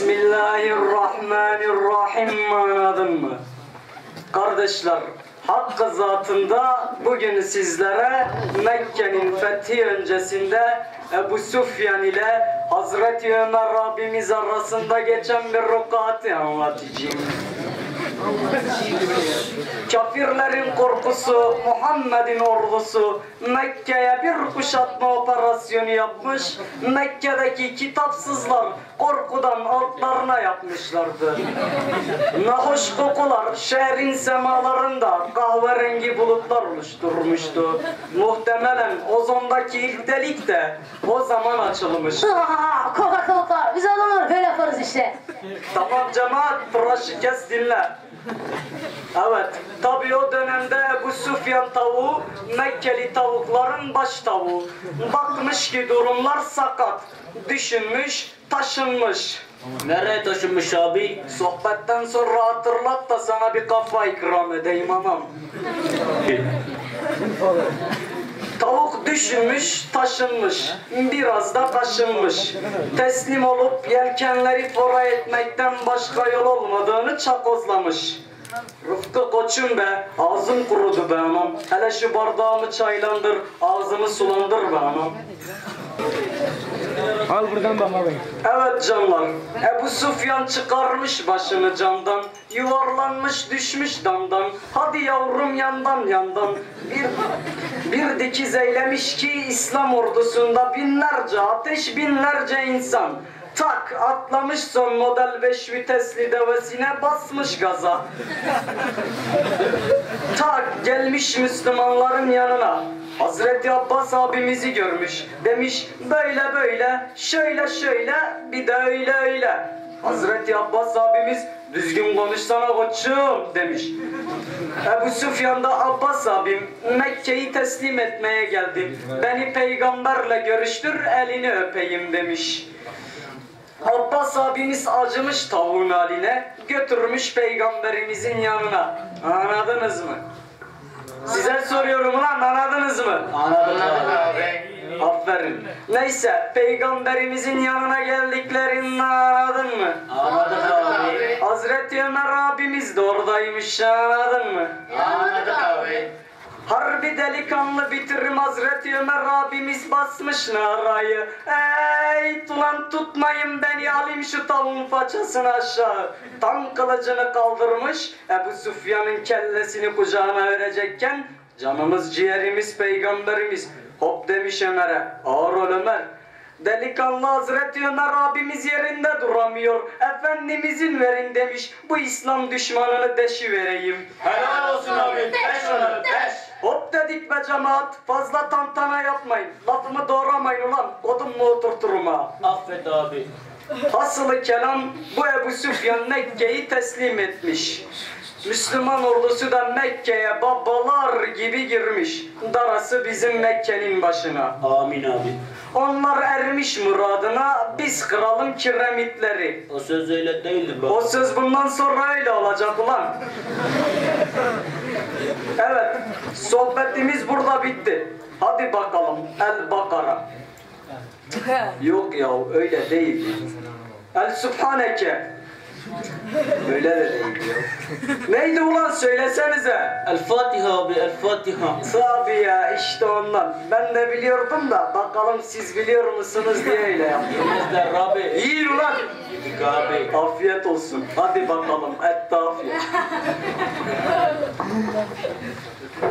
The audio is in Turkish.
Bismillahirrahmanirrahim anladın mı? Kardeşler, hakkı zatında bugün sizlere Mekke'nin fethi öncesinde Ebu Sufyan ile Hazreti Ömer Rabbimiz arasında geçen bir rukati anlatacağım. Kafirlerin korkusu, Muhammed'in ordusu Mekke'ye bir kuşatma operasyonu yapmış. Mekke'deki kitapsızlar korkudan altlarına yapmışlardı. Nahoş kokular şehrin semalarında kahverengi bulutlar oluşturmuştu. Muhtemelen ozondaki ilk delik de o zaman açılmış. Koka koka. Biz adamlar böyle yaparız işte. Tamam cemaat, tıraşı kes dinle. Evet, tabii o dönemde bu Süfyan tavuğu Mekkeli tavukların baş tavuğu. Bakmış ki durumlar sakat. Düşünmüş, taşınmış. Nereye taşınmış abi? Sohbetten sonra hatırlat da sana bir kafa ikram edeyim anam. Tavuk düşünmüş, taşınmış, biraz da taşınmış. Teslim olup yelkenleri fora etmekten başka yol olmadığını çakozlamış. Rıfkı koçum be, ağzım kurudu be anam. Hele şu bardağımı çaylandır, ağzımı sulandır be anam. Al buradan baba bey. Evet canlar, Ebu Sufyan çıkarmış başını camdan, yuvarlanmış düşmüş damdan, hadi yavrum yandan yandan, bir, bir dikiz eylemiş ki İslam ordusunda binlerce ateş binlerce insan. Tak atlamış son model 5 vitesli devesine basmış gaza. Tak gelmiş Müslümanların yanına. Hazreti Abbas abimizi görmüş. Demiş böyle böyle, şöyle şöyle, bir de öyle öyle. Hazreti Abbas abimiz düzgün konuşsana koçum demiş. Ebu Süfyan da Abbas abim Mekke'yi teslim etmeye geldim. Beni peygamberle görüştür elini öpeyim demiş. Abbas abimiz acımış tavuğun haline, götürmüş peygamberimizin yanına. Anladınız mı? Size soruyorum lan anladınız mı? Anladım abi. Aferin. Neyse peygamberimizin yanına geldiklerini anladın mı? Anladım abi. Hazreti Ömer abimiz de oradaymış anladın mı? Anladım abi. Harbi delikanlı bitiririm Hazreti Ömer abimiz basmış narayı. Ey ulan tutmayın beni alayım şu tavuğun façasını aşağı. Tam kılıcını kaldırmış Ebu Süfyan'ın kellesini kucağına verecekken canımız ciğerimiz peygamberimiz hop demiş Ömer'e ağır ol Ömer. Delikanlı Hazreti Ömer abimiz yerinde duramıyor. Efendimizin verin demiş. Bu İslam düşmanını deşi vereyim. Helal olsun abi. Beş onu beş. Hop dedik be cemaat. Fazla tantana yapmayın. Lafımı doğramayın ulan. Kodum mu oturturum ha. Affet abi. Hasılı kelam bu Ebu Süfyan Mekke'yi teslim etmiş. Müslüman ordusu da Mekke'ye babalar gibi girmiş. Darası bizim Mekke'nin başına. Amin abi. Onlar ermiş muradına, biz kıralım kiremitleri. O söz öyle değildi be. O söz bundan sonra öyle olacak ulan. Evet, sohbetimiz burada bitti. Hadi bakalım, El Bakara. Yok ya, öyle değil. El Subhaneke. Öyle de değil. Neydi ulan söylesenize. El Fatiha abi El Fatiha. Tabii ya işte ondan. Ben de biliyordum da bakalım siz biliyor musunuz diye öyle yaptım. Bizler Rabbi. İyi ulan. Yedik abi. Afiyet olsun. Hadi bakalım. Et afiyet.